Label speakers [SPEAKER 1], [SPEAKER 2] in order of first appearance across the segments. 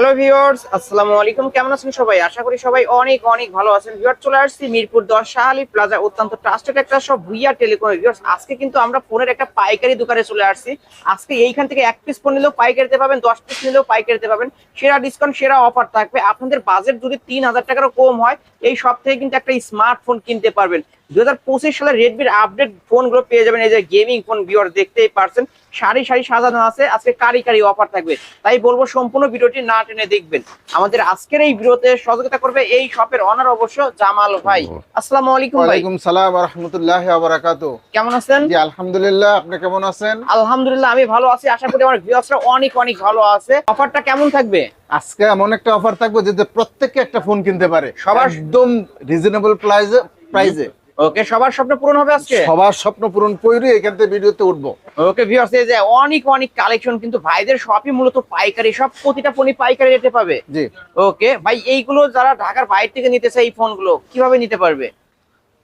[SPEAKER 1] Hello viewers আসসালামু আলাইকুম কেমন আছেন সবাই? আশা করি সবাই অনেক অনেক ভালো আছেন। ভিউয়ার চলে আসছি মিরপুর দশ শাহালি প্লাজা, অত্যন্ত ট্রাস্টেড একটা সব ভুইয়া টেলিকম ভিউয়ার্স আজকে কিন্তু আমরা ফোনের একটা পাইকারি দোকানে চলে আসছি। আজকে এইখান থেকে এক পিস ফোন নিলেও পাইকারিতে পাবেন দশ পিস নিলেও পাইকারিতে পাবেন সেরা ডিসকাউন্ট সেরা অফার থাকবে। আপনাদের বাজেট যদি তিন হাজার টাকারও কম হয়, এই সব থেকে কিন্তু একটা স্মার্টফোন কিনতে পারবেন। দু হাজার পঁচিশ সালে রেডমির আপডেট ফোনগুলো পেয়ে যাবেন। এই যে গেমিং ফোন ভিউয়ার দেখতেই পারছেন সারি সারি সাজানো আছে। আজকে কারি কারি অফার থাকবে। তাই বলব সম্পূর্ণ ভিডিওটি না টেনে দেখবেন। আমাদের আজকের এই ভিডিওতে সহযোগিতা করবে এই শপের অনার অবশ্য জামাল ভাই। আসসালামু আলাইকুম ভাই।
[SPEAKER 2] ওয়ালাইকুম সালাম রহমতুল্লাহ বারাকাতু
[SPEAKER 1] কেমন আছেন?
[SPEAKER 2] জি আলহামদুলিল্লাহ। আপনি কেমন আছেন?
[SPEAKER 1] আলহামদুলিল্লাহ আমি ভালো আছি। আশা করি আমার ভিউয়ার্সরা অনেক অনেক ভালো আছে। অফারটা কেমন থাকবে?
[SPEAKER 2] আজকে এমন একটা অফার থাকবে যে প্রত্যেককে একটা ফোন কিনতে পারে।
[SPEAKER 1] সবার-
[SPEAKER 2] একদম রিজনেবল প্রাইসে প্রাইসে
[SPEAKER 1] ওকে সবার স্বপ্ন পূরণ হবে আজকে?
[SPEAKER 2] সবার স্বপ্ন পূরণ করে এখান থেকে ভিডিওতে উঠবো।
[SPEAKER 1] ওকে ভিউয়ার্স এই যে অনেক অনেক কালেকশন কিন্তু ভাইদের শপই মূলত পাইকারি সব প্রতিটা ফোনই পাইকারি রেটে পাবে।
[SPEAKER 2] জি।
[SPEAKER 1] ওকে ভাই এইগুলো যারা ঢাকার বাইরে থেকে নিতে চায় এই ফোনগুলো কীভাবে নিতে পারবে?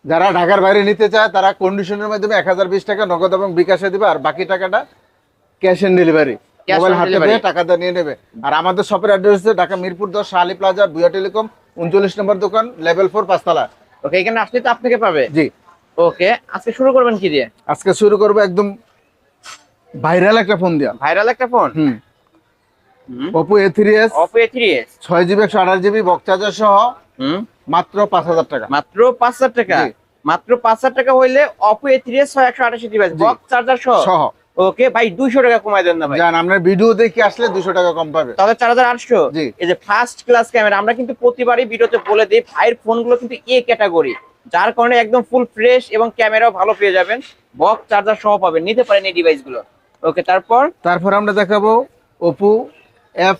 [SPEAKER 2] যারা ঢাকার বাইরে নিতে চায় তারা কন্ডিশনের মাধ্যমে এক হাজার বিশ টাকা নগদ এবং বিকাশে দিবে আর বাকি টাকাটা ক্যাশ অন ডেলিভারি মোবাইল হাতে দিয়ে টাকাটা নিয়ে নেবে। আর আমাদের শপের অ্যাড্রেস ঢাকা মিরপুর দশ শাহালি প্লাজা বুয়া টেলিকম উনচল্লিশ নম্বর দোকান লেভেল ফোর পাঁচতলা।
[SPEAKER 1] ওকে এখানে আসলে তো আপনাকে পাবে।
[SPEAKER 2] জি।
[SPEAKER 1] ওকে আজকে শুরু করবেন কি দিয়ে?
[SPEAKER 2] আজকে শুরু করব একদম ভাইরাল একটা ফোন দিয়া।
[SPEAKER 1] ভাইরাল একটা ফোন?
[SPEAKER 2] হুম। Oppo A three S
[SPEAKER 1] Oppo A three S
[SPEAKER 2] ছয় জিবি একশো আঠাশ জিবি বক চার্জার সহ
[SPEAKER 1] হুম।
[SPEAKER 2] মাত্র পাঁচ হাজার টাকা।
[SPEAKER 1] মাত্র পাঁচ হাজার টাকা? মাত্র পাঁচ হাজার টাকা হইলে আঠাশি ডিভাইস
[SPEAKER 2] জি।
[SPEAKER 1] বক্স চার্জার সহ?
[SPEAKER 2] সহ।
[SPEAKER 1] ওকে ভাই দুইশো টাকা কমাই দেন না ভাই।
[SPEAKER 2] জান আপনার ভিডিও দেখে আসলে দুশো টাকা কম পাবে।
[SPEAKER 1] তাহলে চার হাজার আটশো।
[SPEAKER 2] জি।
[SPEAKER 1] এই যে ফার্স্ট ক্লাস ক্যামেরা আমরা কিন্তু প্রতিবারই ভিডিওতে বলে দিই ভাইয়ের ফোনগুলো কিন্তু এ ক্যাটাগরি যার কারণে একদম ফুল ফ্রেশ এবং ক্যামেরাও ভালো পেয়ে যাবেন। বক্স চার্জার সহ পাবেন নিতে পারেন এই ডিভাইসগুলো ওকে তারপর?
[SPEAKER 2] তারপর আমরা দেখাবো Oppo F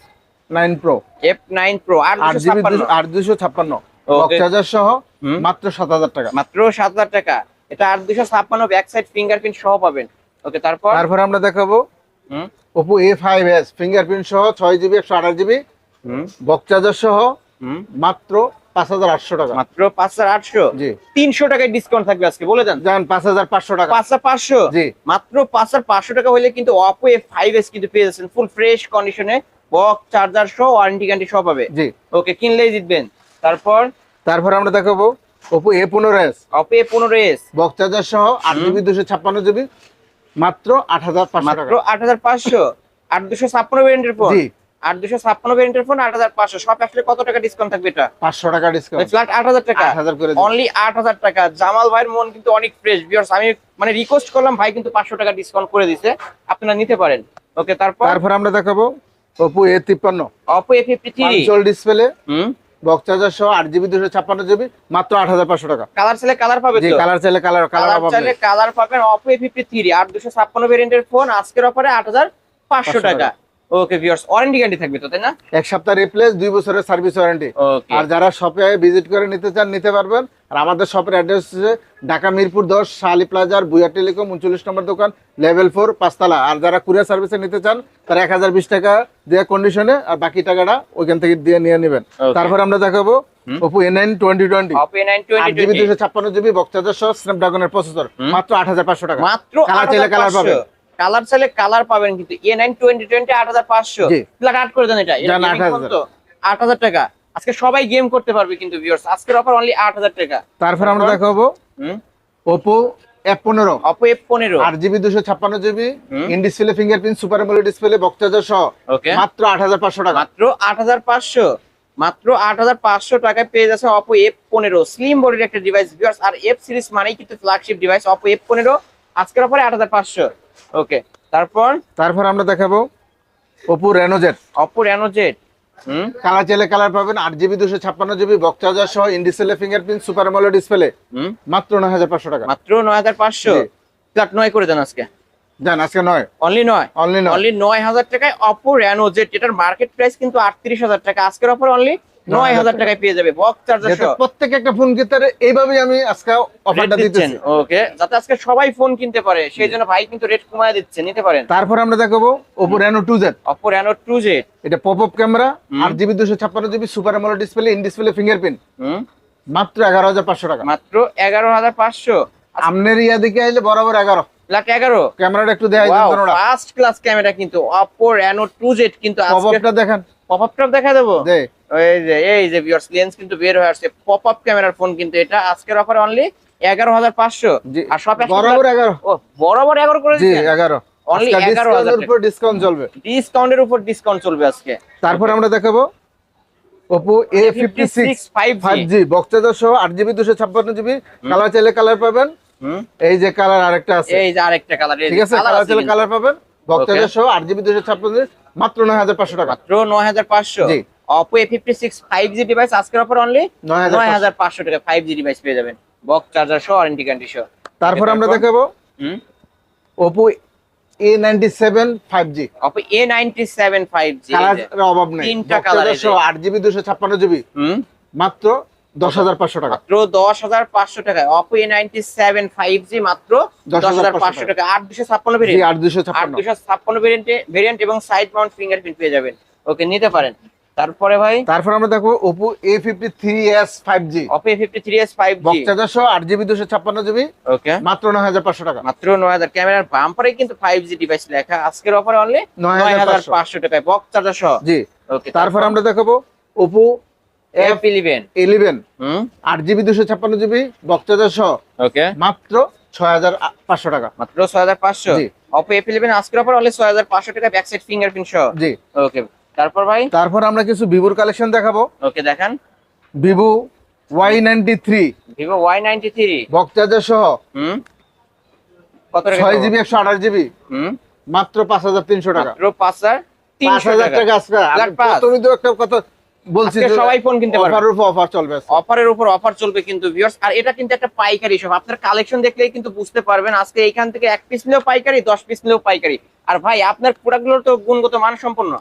[SPEAKER 2] nine pro
[SPEAKER 1] F nine pro আট
[SPEAKER 2] আট জিবি আট দুশো ছাপ্পান্ন। বক
[SPEAKER 1] Okay.
[SPEAKER 2] চার্জার সহ মাত্র সাত হাজার টাকা।
[SPEAKER 1] মাত্র সাত হাজার টাকা। এটা আট দুশো ছাপ্পান্ন ব্যাক সাইড ফিঙ্গারপ্রিন্ট সহ পাবেন। ওকে তারপর?
[SPEAKER 2] তারপর আমরা দেখাবো
[SPEAKER 1] হুম?
[SPEAKER 2] Oppo A five S fingerprint সহ ছয় জিবি একশো আঠাশ জিবি
[SPEAKER 1] হুম?
[SPEAKER 2] বক চার্জার সহ
[SPEAKER 1] হুম?
[SPEAKER 2] মাত্র পাঁচ হাজার আটশো টাকা।
[SPEAKER 1] মাত্র পাঁচ হাজার আটশো?
[SPEAKER 2] জি।
[SPEAKER 1] তিনশো টাকায় ডিসকাউন্ট থাকবে আজকে বলে দেন।
[SPEAKER 2] জান পাঁচ হাজার পাঁচশো টাকা।
[SPEAKER 1] পাঁচ হাজার পাঁচশো?
[SPEAKER 2] জি।
[SPEAKER 1] মাত্র পাঁচ হাজার পাঁচশো টাকা হলে কিন্তু অপো এ ফাইভ এস কিন্তু পেয়ে যাচ্ছেন ফুল ফ্রেশ কন্ডিশনে বক্স চার্জার সহ ওয়ারেন্টি গ্যারান্টি সহ পাবে।
[SPEAKER 2] জি।
[SPEAKER 1] ওকে কিনলেই জিতবেন। তারপর?
[SPEAKER 2] তারপর আমরা দেখাবো ওপো এ পনেরো এস
[SPEAKER 1] অপো এ পনেরো এস
[SPEAKER 2] বক চার্জার সহ আট জিবি দুশো ছাপ্পান্ন জিবি মাত্র আট হাজার
[SPEAKER 1] মাত্র আট হাজার পাঁচশো। আট দুশো ছাপ্পান্ন ভ্যারিয়েন্টের ফোন। আট দুশো ছাপ্পান্ন ভ্যারিয়েন্টের ফোন আট হাজার পাঁচশো। সব আসলে কত টাকা ডিসকাউন্ট থাকবে এটা?
[SPEAKER 2] পাঁচশো টাকা ডিসকাউন্ট
[SPEAKER 1] ফ্ল্যাট আট হাজার টাকা। অনলি আট হাজার টাকা। জামাল ভাইয়ের মন কিন্তু অনেক ফ্রেশ বিয়ার্স আমি মানে রিকোয়েস্ট করলাম ভাই কিন্তু পাঁচশো টাকা ডিসকাউন্ট করে দিছে। আপনারা নিতে পারেন। ওকে তারপর?
[SPEAKER 2] তারপর আমরা দেখাবো ওপো এ তিপ্পান্ন।
[SPEAKER 1] Oppo A fifty three
[SPEAKER 2] display
[SPEAKER 1] hmm?
[SPEAKER 2] Box charger সহ আট জিবি দুশো ছাপ্পান্ন জিবি মাত্র আট হাজার পাঁচশো টাকা।
[SPEAKER 1] কালার চাইলে কালার পাবে
[SPEAKER 2] জি কালার চাইলে কালার কালার
[SPEAKER 1] কালার চাইলে কালার পাবেন অপো ফিফটি থ্রি আট দুশো ছাপ্পান্ন ভেরিয়েন্টের ফোন আজকের অফারে আট হাজার পাঁচশো টাকা। ওকে ভিউয়ার্স ওয়ারেন্টি গ্যারান্টি থাকবে তো তাই না?
[SPEAKER 2] এক সপ্তাহ রিপ্লেস দুই বছরের সার্ভিস ওয়ারেন্টি আর যারা শপে ভিজিট করে নিতে চান নিতে পারবেন। আর আমাদের শপের অ্যাড্রেস হচ্ছে ঢাকা মিরপুর দশ শালি প্লাজার বুয়া টেলিকম উনচল্লিশ নম্বর দোকান লেভেল ফোর পাঁচতলা। আর যারা কুরিয়ার সার্ভিসে নিতে চান তারা এক হাজার বিশ টাকা দেওয়া কন্ডিশনে আর বাকি টাকাটা ওইখান থেকে দিয়ে নিয়ে নেবেন। তারপর আমরা দেখাবো Oppo A nine twenty twenty আট জিবি দুশো ছাপ্পান্ন জিবি বক্সাজার সহ স্ন্যাপড্রাগনের প্রসেসর মাত্র আট হাজার পাঁচশো টাকা।
[SPEAKER 1] মাত্র
[SPEAKER 2] কালার চাইলে কালার পাবেন।
[SPEAKER 1] কালার চাইলে কালার পাবেন কিন্তু এ নাইন টোয়েন্টি টোয়েন্টি আট হাজার পাঁচশো। আট করে দেন এটা। এটা
[SPEAKER 2] জান,
[SPEAKER 1] gaming
[SPEAKER 2] 8,000
[SPEAKER 1] phone তো। আট হাজার টাকা। আজকে সবাই গেম করতে পারবে কিন্তু ভিউয়ার্স আজকের অফার অনলি আট হাজার টাকা।
[SPEAKER 2] তারপর আমরা দেখাবো ওপো এফ পনেরো
[SPEAKER 1] অপো এফ পনেরো
[SPEAKER 2] আট জিবি দুশো ছাপ্পান্ন GB in display fingerprint super display সহ। মাত্র আট হাজার পাঁচশো টাকা।
[SPEAKER 1] মাত্র আট হাজার পাঁচশো মাত্র আট হাজার পাঁচশো টাকায় পেয়ে যাচ্ছে অপো এফ পনেরো স্লিম বডির একটা ডিভাইস ভিউয়ার্স আর এফ সিরিজ মানেই কিন্তু ফ্ল্যাগশিপ ডিভাইস অপো এফ পনেরো আজকের অফারে আট হাজার পাঁচশো ওকে তারপর?
[SPEAKER 2] তারপর আমরা দেখাবো Oppo Reno Z
[SPEAKER 1] Oppo Reno Z হুম?
[SPEAKER 2] কালার চাইলে কালার পাবেন আট জিবি দুশো ছাপ্পান্ন জিবি বক্সাজার সহ in display fingerprint super AMOLED display
[SPEAKER 1] হুম?
[SPEAKER 2] মাত্র নয় হাজার পাঁচশো টাকা।
[SPEAKER 1] মাত্র নয় হাজার পাঁচশো। ফ্ল্যাট নয় করে দেন আজকে।
[SPEAKER 2] জান আজকে নয়।
[SPEAKER 1] অনলি নয়?
[SPEAKER 2] অনলি নয়।
[SPEAKER 1] অনলি নয় হাজার টাকায় অপো রেনো জেড এটার মার্কেট প্রাইস কিন্তু আটত্রিশ হাজার টাকা। আজকের অফার অনলি নয় হাজার টাকায় পেয়ে যাবে। বক্স চার্জার
[SPEAKER 2] প্রত্যেক একটা ফোন কিনতে পারে, এইভাবেই আমি আজকে অফারটা দিতেছি।
[SPEAKER 1] ওকে যাতে আজকে সবাই ফোন কিনতে পারে সেই জন্য ভাই কিন্তু রেট কমায় দিচ্ছে নিতে পারেন।
[SPEAKER 2] তারপর আমরা দেখাবো Oppo Reno two Z
[SPEAKER 1] Reno two Z
[SPEAKER 2] এটা পপ আপ ক্যামেরা আট জিবি দুশো ছাপ্পান্ন GB super display in display fingerprint মাত্র এগারো হাজার পাঁচশো টাকা।
[SPEAKER 1] মাত্র এগারো হাজার পাঁচশো।
[SPEAKER 2] আমনের ইয়া দিকে আইলে বরাবর এগারো।
[SPEAKER 1] ফ্ল্যাট এগারো।
[SPEAKER 2] ক্যামেরাটা একটু
[SPEAKER 1] ফার্স্ট ক্লাস ক্যামেরা কিন্তু অপো রেনো টু জেড কিন্তু
[SPEAKER 2] পপ
[SPEAKER 1] আজকে
[SPEAKER 2] আপটা দেখেন।
[SPEAKER 1] পপ আপ দেখা দেবো? এই যে এই যে ভিউয়ার্স লেন্স কিন্তু বের হয়ে আসছে। পপ আপ ক্যামেরার ফোন কিন্তু এটা। আজকের অফার অনলি এগারো হাজার পাঁচশো। আর সব
[SPEAKER 2] বরাবর এগারো।
[SPEAKER 1] বরাবর এগারো করে
[SPEAKER 2] এগারো।
[SPEAKER 1] Only
[SPEAKER 2] আজকে
[SPEAKER 1] 11,000
[SPEAKER 2] ডিসকাউন্টের উপর ডিসকাউন্ট চলবে।
[SPEAKER 1] ডিসকাউন্টের উপর ডিসকাউন্ট চলবে আজকে।
[SPEAKER 2] তারপর আমরা দেখাবো Oppo A fifty six five
[SPEAKER 1] 5G
[SPEAKER 2] G সহ আট জিবি দুশো ছাপ্পান্ন জিবি কালার চাইলে কালার পাবেন। এই যে কালার আরেকটা আছে।
[SPEAKER 1] এই যে আরেকটা কালার
[SPEAKER 2] ঠিক আছে? কালার চাইলে কালার পাবেন। বক্সচার্জার সহ আট জিবি দুশো ছাপ্পান্ন মাত্র নয় হাজার পাঁচশো টাকা।
[SPEAKER 1] মাত্র নয় হাজার পাঁচশো।
[SPEAKER 2] জি।
[SPEAKER 1] Oppo A fifty six five G device আজকের অফার অনলি
[SPEAKER 2] নয় হাজার পাঁচশো।
[SPEAKER 1] টাকা ফাইভ জি ডিভাইস পেয়ে যাবেন। বক্স চার্জার সহ ওয়ারেন্টি গ্যারান্টি সহ।
[SPEAKER 2] তারপর আমরা? দেখাবো। Oppo A ninety seven five G
[SPEAKER 1] Oppo A ninety seven five G
[SPEAKER 2] অভাব নেই।
[SPEAKER 1] তিনটা
[SPEAKER 2] আট জিবি দুশো ছাপ্পান্ন জিবি মাত্র দশ হাজার পাঁচশো টাকা।
[SPEAKER 1] মাত্র দশ হাজার পাঁচশো টাকায় Oppo A ninety seven five G মাত্র দশ হাজার পাঁচশো টাকা। আট দুশো ছাপ্পান্ন ভেরিয়েন্ট
[SPEAKER 2] আট দুশো ছাপ্পান্ন।
[SPEAKER 1] ভেরিয়েন্ট এবং সাইড মাউন্ট ফিঙ্গারপ্রিন্ট পেয়ে যাবেন। ওকে নিতে পারেন। তারপরে ভাই?
[SPEAKER 2] তারপর আমরা জি
[SPEAKER 1] Oppo A fifty three S five G
[SPEAKER 2] box charger সহ আট জিবি দুশো ছাপ্পান্ন জিবি
[SPEAKER 1] ওকে
[SPEAKER 2] মাত্র নয় হাজার পাঁচশো টাকা।
[SPEAKER 1] মাত্র নয় হাজার। ক্যামেরার বাম্পারে কিন্তু ফাইভ জি ডিভাইস লেখা। আজকের অফার অনলি
[SPEAKER 2] নয়
[SPEAKER 1] নয়
[SPEAKER 2] হাজার
[SPEAKER 1] হাজার
[SPEAKER 2] পাঁচশো
[SPEAKER 1] পাঁচশো টাকায় বক্স চার্জার সহ।
[SPEAKER 2] জি।
[SPEAKER 1] ওকে
[SPEAKER 2] তারপর? আমরা দেখাবো
[SPEAKER 1] এফ ইলেভেন
[SPEAKER 2] ইলেভেন
[SPEAKER 1] হুম?
[SPEAKER 2] আট জিবি দুশো ছাপ্পান্ন জিবি বক্সচার্জার সহ।
[SPEAKER 1] ওকে
[SPEAKER 2] মাত্র ছয় হাজার পাঁচশো টাকা।
[SPEAKER 1] মাত্র ছয় হাজার পাঁচশো?
[SPEAKER 2] জি।
[SPEAKER 1] অপো এফ ইলেভেন আজকের অফার অনলি ছয় হাজার পাঁচশো টাকা ব্যাক সাইড ফিঙ্গারপ্রিন্ট সহ।
[SPEAKER 2] জি।
[SPEAKER 1] ওকে তারপর ভাই?
[SPEAKER 2] তারপর আমরা কিছু ভিভোর কালেকশন দেখাবো।
[SPEAKER 1] ওকে দেখান।
[SPEAKER 2] Vivo Y ninety three
[SPEAKER 1] Vivo Y ninety three
[SPEAKER 2] box charger সহ।
[SPEAKER 1] হুম। কত
[SPEAKER 2] ছয় জিবি একশো আঠাশ জিবি।
[SPEAKER 1] হুম।
[SPEAKER 2] মাত্র পাঁচ হাজার তিনশো টাকা।
[SPEAKER 1] পাঁচ হাজার
[SPEAKER 2] পাঁচ হাজার
[SPEAKER 1] টাকা।
[SPEAKER 2] টাকা আজকে।
[SPEAKER 1] Flat pass।
[SPEAKER 2] তুমি তো একটা কথা বলছি
[SPEAKER 1] আজকে সবাই ফোন কিনতে পারবে।
[SPEAKER 2] অফারের উপর অফার চলবে
[SPEAKER 1] অফারের উপর অফার চলবে কিন্তু ভিউয়ার্স আর এটা কিন্তু একটা পাইকারি সব। আপনার কালেকশন দেখলেই কিন্তু বুঝতে পারবেন আজকে এইখান থেকে এক পিস নিলেও পাইকারি দশ পিস নিলেও পাইকারি। আর ভাই আপনার তো গুণগত মান সম্পন্ন।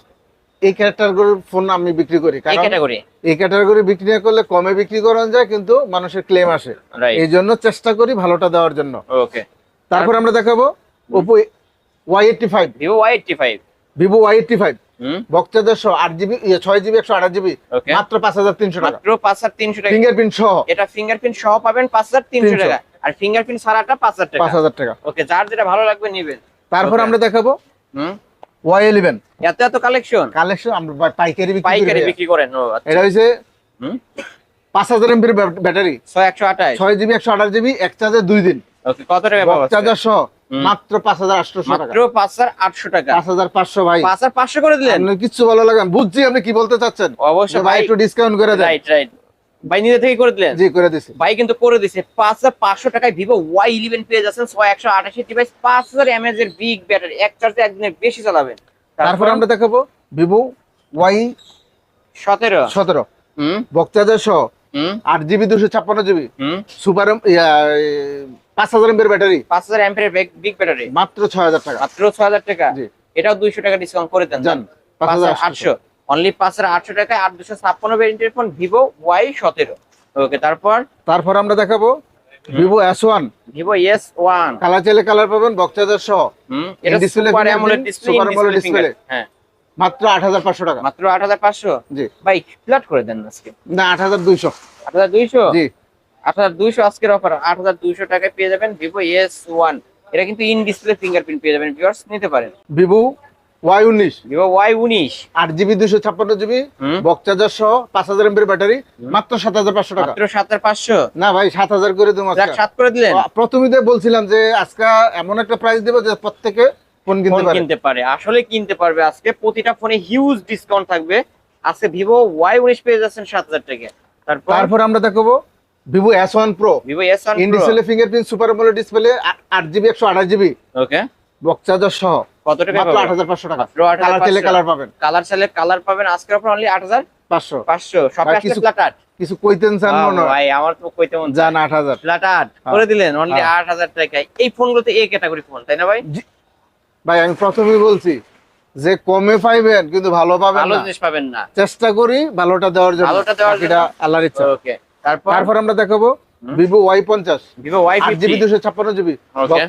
[SPEAKER 2] এই ক্যাটাগরির ফোন আমি বিক্রি করি
[SPEAKER 1] এই
[SPEAKER 2] কারণ
[SPEAKER 1] ক্যাটাগরি
[SPEAKER 2] এই ক্যাটাগরি বিক্রি না করলে কমে বিক্রি করা যায় কিন্তু মানুষের ক্লেম আসে। এই জন্য চেষ্টা করি ভালোটা দেওয়ার জন্য।
[SPEAKER 1] ওকে
[SPEAKER 2] তারপর আমরা দেখাবো Oppo Y eighty five
[SPEAKER 1] Vivo Y eighty five
[SPEAKER 2] Vivo Y eighty five সহ আট জিবি ছয় জিবি একশো আঠাশ জিবি মাত্র পাঁচ হাজার তিনশো টাকা।
[SPEAKER 1] মাত্র পাঁচ হাজার তিনশো টাকা।
[SPEAKER 2] ফিঙ্গারপ্রিন্ট সহ।
[SPEAKER 1] এটা ফিঙ্গারপ্রিন্ট সহ পাবেন পাঁচ হাজার তিনশো টাকা। আর ফিঙ্গারপ্রিন্ট পাঁচ হাজার
[SPEAKER 2] পাঁচ হাজার টাকা।
[SPEAKER 1] ওকে যার যেটা ভালো লাগবে নিবেন।
[SPEAKER 2] তারপর আমরা দেখাবো
[SPEAKER 1] হুম।
[SPEAKER 2] ওয়াই ইলেভেন
[SPEAKER 1] এত এত কালেকশন
[SPEAKER 2] কালেকশন আমরা পাইকারি বিক্রি
[SPEAKER 1] পাইকারি বিক্রি করেন আচ্ছা।
[SPEAKER 2] এটা
[SPEAKER 1] হুম?
[SPEAKER 2] পাঁচ হাজার এমপির ব্যাটারি।
[SPEAKER 1] ছয় একশো আঠাশ।
[SPEAKER 2] ছয় জিবি একশো আঠাশ জিবি এক চার্জে দুই দিন।
[SPEAKER 1] কত টাকা?
[SPEAKER 2] চার্জার সহ। মাত্র পাঁচ হাজার আটশো টাকা।
[SPEAKER 1] মাত্র পাঁচ হাজার আটশো টাকা।
[SPEAKER 2] পাঁচ হাজার পাঁচশো ভাই।
[SPEAKER 1] পাঁচ হাজার পাঁচশো করে দিলেন?
[SPEAKER 2] কিচ্ছু ভালো লাগে। বুঝছি আপনি কি বলতে চাচ্ছেন?
[SPEAKER 1] অবশ্যই
[SPEAKER 2] ভাই একটু ডিসকাউন্ট করে দেন।
[SPEAKER 1] রাইট রাইট ভাই নিজে থেকে করে দিলেন?
[SPEAKER 2] জি করে দিছি।
[SPEAKER 1] ভাই কিন্তু করে দিছে। পাঁচ হাজার পাঁচশো টাকায় ভিভো পেয়ে যাচ্ছেন ছয় একশো আঠাশি ডিভাইস পাঁচ হাজার এমএজ এর বিগ ব্যাটারি এক চার্জে একদিনের বেশি চালাবেন।
[SPEAKER 2] তারপর আমরা দেখাবো ভিভো ওয়াই
[SPEAKER 1] সতেরো।
[SPEAKER 2] সতেরো।
[SPEAKER 1] হুম।
[SPEAKER 2] বক্তাজার সহ
[SPEAKER 1] হুম।
[SPEAKER 2] আট জিবি দুশো ছাপ্পান্ন জিবি
[SPEAKER 1] হুম।
[SPEAKER 2] সুপার পাঁচ হাজার এমপির ব্যাটারি
[SPEAKER 1] পাঁচ হাজার এমপের বিগ ব্যাটারি
[SPEAKER 2] মাত্র ছয় হাজার টাকা।
[SPEAKER 1] মাত্র ছয় হাজার টাকা।
[SPEAKER 2] জি।
[SPEAKER 1] এটাও দুইশো টাকা ডিসকাউন্ট করে দেন। পাঁচ হাজার আটশো। অনলি পাঁচ হাজার আটশো টাকায় আট দুশো ছাপ্পান্ন ভ্যারিয়েন্টের ফোন ভিভো ওয়াই সতেরো। ওকে তারপর?
[SPEAKER 2] তারপর আমরা দেখাবো Vivo S one
[SPEAKER 1] Vivo S one
[SPEAKER 2] colour চাইলে কালার পাবেন বক্তাজার সহ।
[SPEAKER 1] ডিসপ্লে হ্যাঁ।
[SPEAKER 2] মাত্র আট হাজার পাঁচশো টাকা।
[SPEAKER 1] মাত্র আট হাজার পাঁচশো?
[SPEAKER 2] জি।
[SPEAKER 1] ভাই ফ্ল্যাট করে দেন আজকে।
[SPEAKER 2] না আট হাজার দুইশো।
[SPEAKER 1] আট হাজার দুইশো?
[SPEAKER 2] জি।
[SPEAKER 1] আট হাজার দুইশো আজকের অফার আট হাজার দুইশো টাকায় পেয়ে যাবেন ভিভো এস ওয়ান এটা কিন্তু ইন ডিসপ্লে ফিঙ্গারপ্রিন্ট পেয়ে যাবেন ভিউয়ার্স নিতে পারেন।
[SPEAKER 2] ভিভো ওয়াই উনিশ।
[SPEAKER 1] ভিভো ওয়াই উনিশ।
[SPEAKER 2] আট জিবি দুশো ছাপ্পান্ন জিবি বক্সাজার সহ পাঁচ হাজার এমপির ব্যাটারি মাত্র সাত হাজার পাঁচশো টাকা।
[SPEAKER 1] মাত্র সাত হাজার পাঁচশো?
[SPEAKER 2] না ভাই সাত হাজার করে দেবো
[SPEAKER 1] সাত করে দিলেন।
[SPEAKER 2] প্রথমে বলছিলাম যে আজকে এমন একটা প্রাইস দেবো যে প্রত্যেকে ফোন কিনতে পারে।
[SPEAKER 1] আসলে কিনতে পারবে আজকে। প্রতিটা ফোনে হিউজ ডিসকাউন্ট থাকবে। আজকে ভিভো ওয়াই উনিশ পেয়ে যাচ্ছেন সাত হাজার টাকা তারপর?
[SPEAKER 2] তারপর আমরা দেখাবো Vivo S one pro
[SPEAKER 1] Vivo S one
[SPEAKER 2] in display fingerprint super AMOLED display আট জিবি একশো আঠাশ জিবি।
[SPEAKER 1] ওকে
[SPEAKER 2] বক্সাজার সহ।
[SPEAKER 1] কত টাকা।
[SPEAKER 2] মাত্র টাকা কালার চাইলে কালার পাবেন।
[SPEAKER 1] কালার চাইলে কালার পাবেন। আজকের অফার অনলি সব
[SPEAKER 2] কিছু-
[SPEAKER 1] ফ্ল্যাট আট
[SPEAKER 2] কিছু কইতেন চান মনে
[SPEAKER 1] ভাই আমার তো কইতে মন
[SPEAKER 2] যান আট হাজার।
[SPEAKER 1] ফ্ল্যাট আট
[SPEAKER 2] হ্যাঁ।
[SPEAKER 1] করে দিলেন অনলি
[SPEAKER 2] হ্যাঁ।
[SPEAKER 1] টাকায়। এই ফোনগুলোতে এ ক্যাটাগরি ফোন তাই না ভাই?
[SPEAKER 2] ভাই আমি প্রথমেই বলছি যে কমে পাইবেন কিন্তু ভালো পাবেন
[SPEAKER 1] ভালো জিনিস পাবেন না।
[SPEAKER 2] চেষ্টা করি ভালোটা দেওয়ার জন্য।
[SPEAKER 1] ভালোটা দেওয়ার জন্য।
[SPEAKER 2] আল্লাহর ইচ্ছা।
[SPEAKER 1] ওকে তারপর?
[SPEAKER 2] তারপর আমরা দেখাবো ভিভো ওয়াই পঞ্চাশ।
[SPEAKER 1] ভিভো ওয়াই
[SPEAKER 2] জিবি দুশো ছাপ্পান্ন জিবি।
[SPEAKER 1] Okay.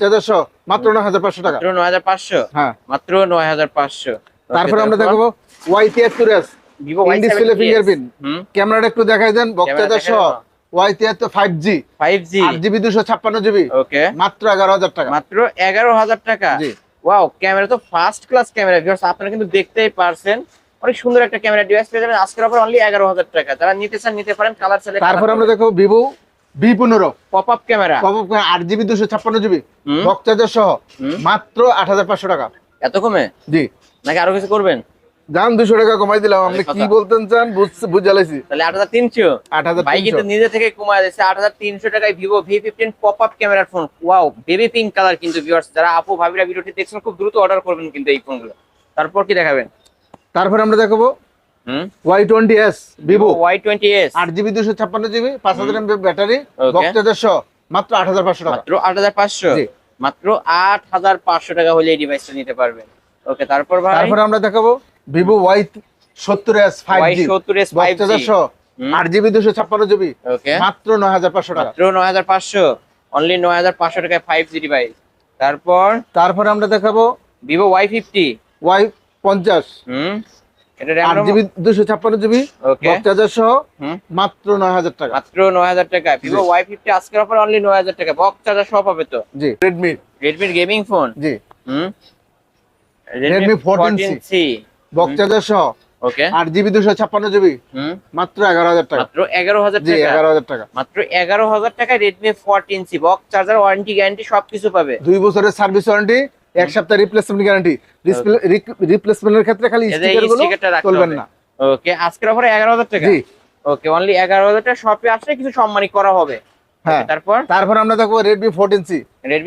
[SPEAKER 2] মাত্র নয় হাজার পাঁচশো টাকা।
[SPEAKER 1] নয় হাজার পাঁচশো?
[SPEAKER 2] হ্যাঁ।
[SPEAKER 1] মাত্র নয় হাজার পাঁচশো।
[SPEAKER 2] তারপর আমরা দেখাবো ওয়াই তিয়াত্তর S
[SPEAKER 1] Vivo
[SPEAKER 2] in
[SPEAKER 1] Y
[SPEAKER 2] display fingerprint ক্যামেরাটা একটু দেখাই দেন বক্সাজার সহ। ওয়াই তিয়াত্তর ফাইভ জি
[SPEAKER 1] ফাইভ জি
[SPEAKER 2] আট জিবি দুশো ছাপ্পান্ন জিবি।
[SPEAKER 1] ওকে
[SPEAKER 2] মাত্র এগারো হাজার টাকা।
[SPEAKER 1] মাত্র এগারো হাজার টাকা। ওয়াও ক্যামেরা তো ফার্স্ট ক্লাস ক্যামেরা ভিউয়ার্স আপনারা কিন্তু দেখতেই পারছেন। অনেক সুন্দর একটা ক্যামেরা ডিভাইস পেয়ে যাবেন। আজকের অফার অনলি এগারো হাজার টাকা। যারা নিতে চান নিতে পারেন কালার চাইলে
[SPEAKER 2] তারপর আমরা দেখো ভিভো বি পনেরো।
[SPEAKER 1] পপ আপ ক্যামেরা
[SPEAKER 2] আট জিবি দুশো ছাপ্পান্ন জিবি।
[SPEAKER 1] হুম।
[SPEAKER 2] সহ মাত্র আট হাজার পাঁচশো টাকা।
[SPEAKER 1] এত কমে?
[SPEAKER 2] জি।
[SPEAKER 1] নাকি আরও কিছু করবেন?
[SPEAKER 2] দাম দুশো টাকা কমাই দিলাম। আপনি কি বলতেন চান? বুঝালাইছি।
[SPEAKER 1] তাহলে আট হাজার তিনশো।
[SPEAKER 2] আট হাজার
[SPEAKER 1] ভাই কিন্তু নিজে থেকে কমায় দিচ্ছে আট হাজার তিনশো টাকায় Vivo V fifteen pop up ক্যামেরার phone wow baby pink colour কিন্তু ভিউয়ার্স যারা আপু ভাবিরা ভিডিওটি দেখছেন খুব দ্রুত অর্ডার করবেন কিন্তু এই ফোনগুলো তারপর কি দেখাবেন?
[SPEAKER 2] তারপর আমরা দেখাবো
[SPEAKER 1] হুম?
[SPEAKER 2] Y twenty S Vivo
[SPEAKER 1] Y twenty S
[SPEAKER 2] আট জিবি দুশো ছাপ্পান্ন জিবি পাঁচ হাজার এমবি ব্যাটারি
[SPEAKER 1] Okay.
[SPEAKER 2] বক্তাজার মাত্র আট হাজার পাঁচশো টাকা।
[SPEAKER 1] মাত্র আট হাজার পাঁচশো?
[SPEAKER 2] জি।
[SPEAKER 1] মাত্র আট হাজার পাঁচশো টাকা হলে এই ডিভাইসটা নিতে পারবেন ওকে তারপর ভাই?
[SPEAKER 2] তারপর আমরা দেখাবো এস ফাইভ বক্তাজার আট জিবি দুশো ছাপ্পান্ন জিবি
[SPEAKER 1] ওকে
[SPEAKER 2] মাত্র নয় হাজার পাঁচশো টাকা।
[SPEAKER 1] মাত্র নয় হাজার পাঁচশো। অনলি নয় হাজার পাঁচশো টাকায় ফাইভ জি ডিভাইস তারপর?
[SPEAKER 2] তারপর আমরা দেখাবো
[SPEAKER 1] ভিভো ওয়াই ফিফটি
[SPEAKER 2] ওয়াই পঞ্চাশ।
[SPEAKER 1] হুম? এটা
[SPEAKER 2] জিবি জিবি সহ মাত্র টাকা।
[SPEAKER 1] মাত্র নয় হাজার টাকা। ভিভো ওয়াই ফিফটি আজকের অফার অনলি নয় হাজার টাকা। বক্স চার্জার সব হবে তো?
[SPEAKER 2] জি। রেডমি
[SPEAKER 1] রেডমির গেমিং ফোন
[SPEAKER 2] জি।
[SPEAKER 1] হুম।
[SPEAKER 2] Redmi 14C
[SPEAKER 1] সি
[SPEAKER 2] বক্তাজার সহ
[SPEAKER 1] ওকে
[SPEAKER 2] জিবি দুশো ছাপ্পান্ন জিবি
[SPEAKER 1] হুম।
[SPEAKER 2] মাত্র এগারো হাজার টাকা।
[SPEAKER 1] মাত্র এগারো হাজার
[SPEAKER 2] জি
[SPEAKER 1] টাকা?
[SPEAKER 2] এগারো হাজার টাকা।
[SPEAKER 1] মাত্র এগারো হাজার টাকায় Redmi fourteen C box charger warranty guarantee সবকিছু পাবে।
[SPEAKER 2] দুই বছরের সার্ভিস ওয়ারেন্টি এক সপ্তাহ রিপ্লেসমেন্ট গ্যারান্টি রিপ্লেসমেন্টের ক্ষেত্রে খালি
[SPEAKER 1] এদের এই স্টিকারগুলো
[SPEAKER 2] চলবেন না।
[SPEAKER 1] ওকে আজকের অফারে এগারো হাজার টাকা।
[SPEAKER 2] জি।
[SPEAKER 1] ওকে অনলি এগারো হাজার টাকা শপে আসলে কিছু সম্মানী করা হবে।
[SPEAKER 2] হ্যাঁ।
[SPEAKER 1] তারপর?
[SPEAKER 2] তারপর আমরা দেখো সি
[SPEAKER 1] রেডমি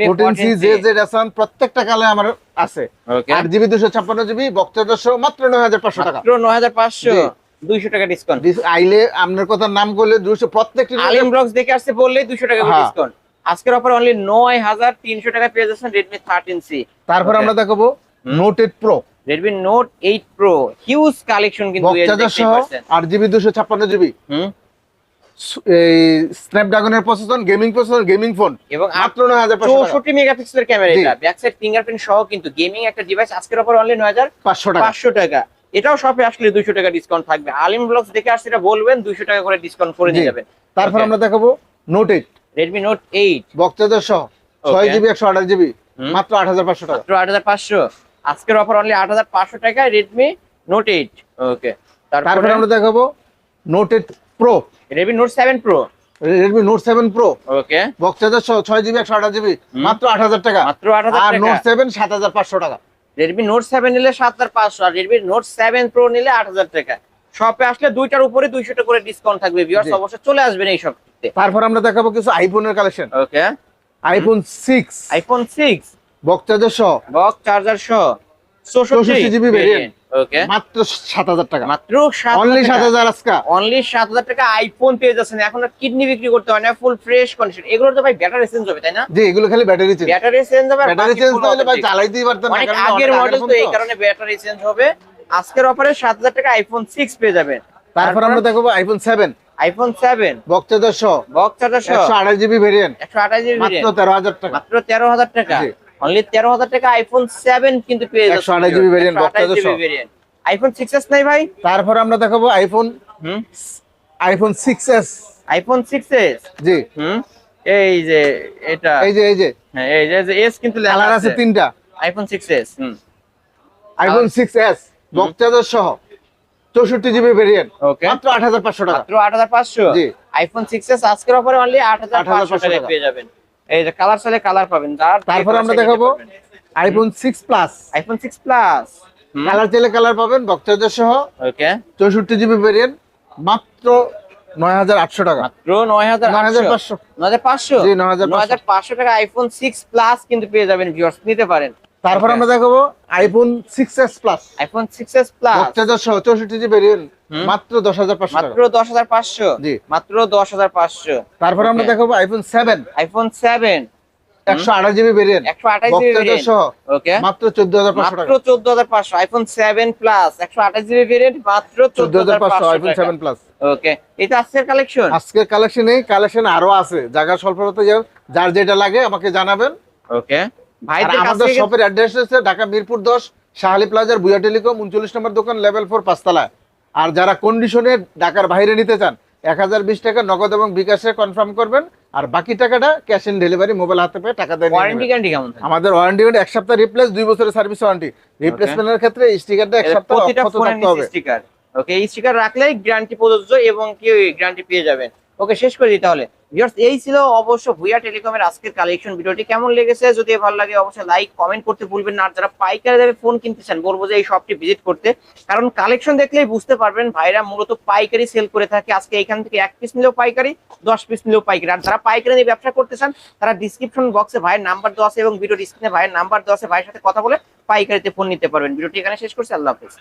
[SPEAKER 2] ফোরটিন সি যে যে রেশন প্রত্যেকটা কালে আমার আছে।
[SPEAKER 1] ওকে
[SPEAKER 2] আট জিবি দুশো ছাপ্পান্ন জিবি বক্তাজার সহ মাত্র নয় হাজার পাঁচশো টাকা।
[SPEAKER 1] মাত্র নয় হাজার পাঁচশো
[SPEAKER 2] জি।
[SPEAKER 1] দুইশো টাকা ডিসকাউন্ট
[SPEAKER 2] আইলে আপনার কথা নাম করলে দুশো প্রত্যেকটি
[SPEAKER 1] আলিম ব্লগস দেখে আসছে বললেই দুশো টাকা। ডিসকাউন্ট আজকের অফার অনলি নয় হাজার তিনশো টাকা পেয়ে যাচ্ছেন রেডমি থার্টিন সি
[SPEAKER 2] তারপর আমরা দেখাবো। Note eight pro
[SPEAKER 1] Redmi note eight pro huge collection কিন্তু।
[SPEAKER 2] আট জিবি দুশো ছাপ্পান্ন জিবি এই স্ন্যাপড্রাগনের processor gaming processor gaming phone
[SPEAKER 1] এবং
[SPEAKER 2] মাত্র
[SPEAKER 1] মেগাপিক্সেলের ক্যামেরা এটা। ব্যাক সাইড ফিঙ্গারপ্রিন্ট সহ কিন্তু গেমিং একটা ডিভাইস আজকের অফার অনলি
[SPEAKER 2] টাকা।
[SPEAKER 1] টাকা। এটাও শপে আসলে দুইশো টাকা ডিসকাউন্ট থাকবে। আলিম ব্লগস দেখে আসছে এটা বলবেন দুইশো টাকা করে ডিসকাউন্ট করে যাবেন।
[SPEAKER 2] তারপর আমরা দেখাবো note eight
[SPEAKER 1] Redmi note eight
[SPEAKER 2] বক্তাজার সহ। ছয় জিবি একশো আঠাশ জিবি মাত্র আট হাজার পাঁচশো টাকা।
[SPEAKER 1] আট হাজার পাঁচশো। আজকের অফার অনলি আট হাজার পাঁচশো টাকায় রেডমি নোট এইট ওকে
[SPEAKER 2] তারপরে আমরা দেখাবো note eight pro
[SPEAKER 1] Redmi note seven pro
[SPEAKER 2] Redmi note seven pro
[SPEAKER 1] okay
[SPEAKER 2] বক্তাজার সহ ছয় জিবি একশো আঠাশ জিবি মাত্র আট হাজার টাকা।
[SPEAKER 1] মাত্র আট হাজার
[SPEAKER 2] আর নোট সেভেন সাত হাজার পাঁচশো টাকা।
[SPEAKER 1] রেডমি নোট সেভেন নিলে সাত হাজার পাঁচশো আর রেডমি নোট সেভেন প্রো নিলে আট হাজার টাকা। শপে আসলে দুইটার উপরে দুইশো টাকা করে ডিসকাউন্ট থাকবে ভিউয়ার্স অবশ্যই চলে আসবেন এই
[SPEAKER 2] তারপর আমরা দেখাবো কিছু আইফোনের collection
[SPEAKER 1] okay
[SPEAKER 2] iPhone six
[SPEAKER 1] iPhone six
[SPEAKER 2] বক্তাজার সহ।
[SPEAKER 1] বক্স চার্জার সহ।
[SPEAKER 2] 64 GB variant।
[SPEAKER 1] ওকে
[SPEAKER 2] মাত্র সাত হাজার টাকা।
[SPEAKER 1] মাত্র সাত
[SPEAKER 2] অনলি সাত হাজার আজকা।
[SPEAKER 1] অনলি সাত হাজার টাকা আইফোন পেয়ে যাচ্ছেন। এখন কিডনি বিক্রি করতে হয় না। ফুল ফ্রেশ কন্ডিশন এগুলো তো ভাই ব্যাটারি চেঞ্জ হবে তাই না?
[SPEAKER 2] জি এগুলো খালি ব্যাটারি চেঞ্জ
[SPEAKER 1] ব্যাটারি চেঞ্জ হবে
[SPEAKER 2] ব্যাটারি চেঞ্জ হলে ভাই। চালাইতেই পারতেন না কারণ
[SPEAKER 1] আগের মডেল তো এই কারণে ব্যাটারি চেঞ্জ হবে। আজকের অফারে সাত হাজার টাকা আইফোন সিক্স পেয়ে যাবেন।
[SPEAKER 2] তারপর আমরা দেখাবো আইফোন সেভেন
[SPEAKER 1] আইফোন সেভেন
[SPEAKER 2] বক্তাজার সহ
[SPEAKER 1] বক্স চার্জার সহ
[SPEAKER 2] একশো আঠাশ জিবি ভেরিয়েন্ট
[SPEAKER 1] একশো আঠাশ জিবি
[SPEAKER 2] মাত্র তেরো হাজার টাকা।
[SPEAKER 1] মাত্র তেরো হাজার টাকা। অনলি তেরো হাজার টাকা আইফোন সেভেন কিন্তু পেয়ে যাচ্ছে
[SPEAKER 2] 128 variant, box charger সহ।
[SPEAKER 1] আইফোন সিক্স এস নাই ভাই?
[SPEAKER 2] তারপর আমরা দেখাবো আইফোন
[SPEAKER 1] হুম?
[SPEAKER 2] IPhone six S
[SPEAKER 1] iPhone six S
[SPEAKER 2] জি।
[SPEAKER 1] হুম? এই যে এটা।
[SPEAKER 2] এই যে এই যে।
[SPEAKER 1] হ্যাঁ এই যে এস কিন্তু লেখা
[SPEAKER 2] কালার আছে তিনটা।
[SPEAKER 1] আইফোন সিক্স এস হুম।
[SPEAKER 2] আইফোন সিক্স এস বক্তাজার সহ চৌষট্টি জিবি ভেরিয়েন্ট
[SPEAKER 1] ওকে
[SPEAKER 2] মাত্র আট হাজার পাঁচশো টাকা।
[SPEAKER 1] মাত্র আট হাজার পাঁচশো?
[SPEAKER 2] জি।
[SPEAKER 1] আইফোন সিক্স এস আজকের অফারে অনলি আট হাজার পাঁচশো
[SPEAKER 2] 8,500
[SPEAKER 1] টাকা। পেয়ে যাবেন। এই যে কালার চাইলে কালার পাবেন
[SPEAKER 2] তারপর আমরা দেখাবো iPhone six plus
[SPEAKER 1] iPhone six plus
[SPEAKER 2] colour চাইলে কালার পাবেন বক্তাজার সহ।
[SPEAKER 1] ওকে
[SPEAKER 2] চৌষট্টি জিবি ভেরিয়েন্ট মাত্র নয় হাজার আটশো টাকা।
[SPEAKER 1] মাত্র নয় হাজার
[SPEAKER 2] নয় হাজার পাঁচশো।
[SPEAKER 1] নয় হাজার পাঁচশো?
[SPEAKER 2] জি, 9,500
[SPEAKER 1] নয় হাজার পাঁচশো টাকা আইফোন সিক্স প্লাস কিন্তু পেয়ে যাবেন ভিউয়ার্স নিতে পারেন।
[SPEAKER 2] তারপর আমরা দেখাবো iPhone six S plus
[SPEAKER 1] iPhone six S plus
[SPEAKER 2] সহ চৌষট্টি জিবি ভেরিয়েন্ট মাত্র দশ হাজার পাঁচশো
[SPEAKER 1] মাত্র দশ হাজার পাঁচশো।
[SPEAKER 2] জি।
[SPEAKER 1] মাত্র দশ হাজার পাঁচশো।
[SPEAKER 2] তারপর আমরা দেখাবো আইফোন সেভেন
[SPEAKER 1] আইফোন সেভেন
[SPEAKER 2] একশো আঠাশ জিবি ভেরিয়েন্ট
[SPEAKER 1] একশো আঠাশ ওকে
[SPEAKER 2] মাত্র চোদ্দ হাজার পাঁচশো
[SPEAKER 1] মাত্র চোদ্দ হাজার পাঁচশো। আইফোন সেভেন প্লাস একশো আঠাশ জিবি ভেরিয়েন্ট মাত্র
[SPEAKER 2] চোদ্দ হাজার পাঁচশো আইফোন সেভেন প্লাস
[SPEAKER 1] ওকে এটা আজকের কালেকশন
[SPEAKER 2] আজকের কালেকশনে কালেকশন আরও আছে। জায়গা স্বল্পতা যার যেটা লাগে আমাকে জানাবেন।
[SPEAKER 1] ওকে
[SPEAKER 2] আমাদের
[SPEAKER 1] থেকে
[SPEAKER 2] শপের অ্যাড্রেস হচ্ছে ঢাকা মিরপুর দশ শাহালি প্লাজার বুয়া টেলিকম উনচল্লিশ নম্বর দোকান লেভেল ফোর পাঁচতলা। আর যারা কন্ডিশনে ঢাকার বাইরে নিতে চান এক হাজার বিশ টাকা নগদ এবং বিকাশে কনফার্ম করবেন আর বাকি টাকাটা ক্যাশ ইন ডেলিভারি মোবাইল হাতে পেয়ে টাকা দেয়
[SPEAKER 1] ওয়ারেন্টি গ্যারান্টি কেমন?
[SPEAKER 2] আমাদের ওয়ারেন্টি এক সপ্তাহ রিপ্লেস দুই বছরের সার্ভিস ওয়ারেন্টি রিপ্লেসমেন্টের ক্ষেত্রে স্টিকারটা এক সপ্তাহ অক্ষত থাকতে হবে।
[SPEAKER 1] স্টিকার ওকে এই স্টিকার রাখলেই গ্যারান্টি প্রযোজ্য এবং কি গ্যারান্টি পেয়ে যাবেন। ওকে শেষ করে দিই হলে এই ছিল অবশ্য ভুয়া টেলিকমের আজকের কালেকশন ভিডিওটি কেমন লেগেছে? যদি ভালো লাগে, অবশ্যই লাইক কমেন্ট করতে ভুলবেন না। আর যারা পাইকারি দামে ফোন কিনতে চান, বলব যে এই শপটি ভিজিট করতে। কারণ কালেকশন দেখলেই বুঝতে পারবেন, ভাইরা মূলত পাইকারি সেল করে থাকে। আজকে এখান থেকে এক পিস নিলেও পাইকারি, দশ পিস নিলেও পাইকারি। আর যারা পাইকারি নিয়ে ব্যবসা করতে চান, তারা ডিসক্রিপশন বক্সে ভাইয়ের নাম্বার দেওয়া আছে এবং ভিডিও স্ক্রিনে ভাইয়ের নাম্বার দেওয়া আছে। ভাইয়ের সাথে কথা বলে পাইকারিতে ফোন নিতে পারবেন। ভিডিওটি এখানে শেষ করছি। আল্লাহ হাফিজ।